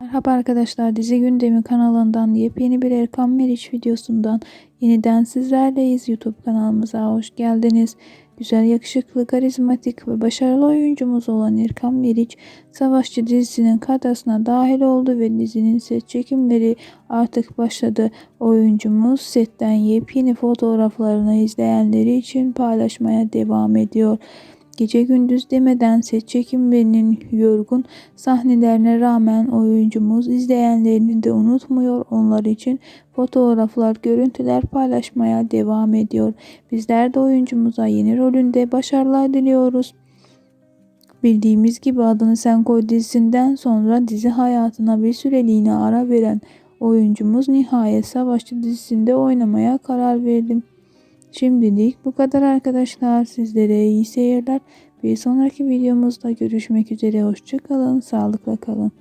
Merhaba arkadaşlar Dizi Gündemi kanalından yepyeni bir Erkan Meriç videosundan yeniden sizlerleyiz. YouTube kanalımıza hoş geldiniz. Güzel, yakışıklı, karizmatik ve başarılı oyuncumuz olan Erkan Meriç, Savaşçı dizisinin kadrosuna dahil oldu ve dizinin set çekimleri artık başladı. Oyuncumuz setten yepyeni fotoğraflarını izleyenleri için paylaşmaya devam ediyor. Gece gündüz demeden set çekimlerinin yorgun sahnelerine rağmen oyuncumuz izleyenlerini de unutmuyor. Onlar için fotoğraflar, görüntüler paylaşmaya devam ediyor. Bizler de oyuncumuza yeni rolünde başarılar diliyoruz. Bildiğimiz gibi adını Sen Koy dizisinden sonra dizi hayatına bir süreliğine ara veren oyuncumuz nihayet Savaşçı dizisinde oynamaya karar verdi. Şimdilik bu kadar arkadaşlar. Sizlere iyi seyirler. Bir sonraki videomuzda görüşmek üzere. Hoşçakalın. Sağlıkla kalın.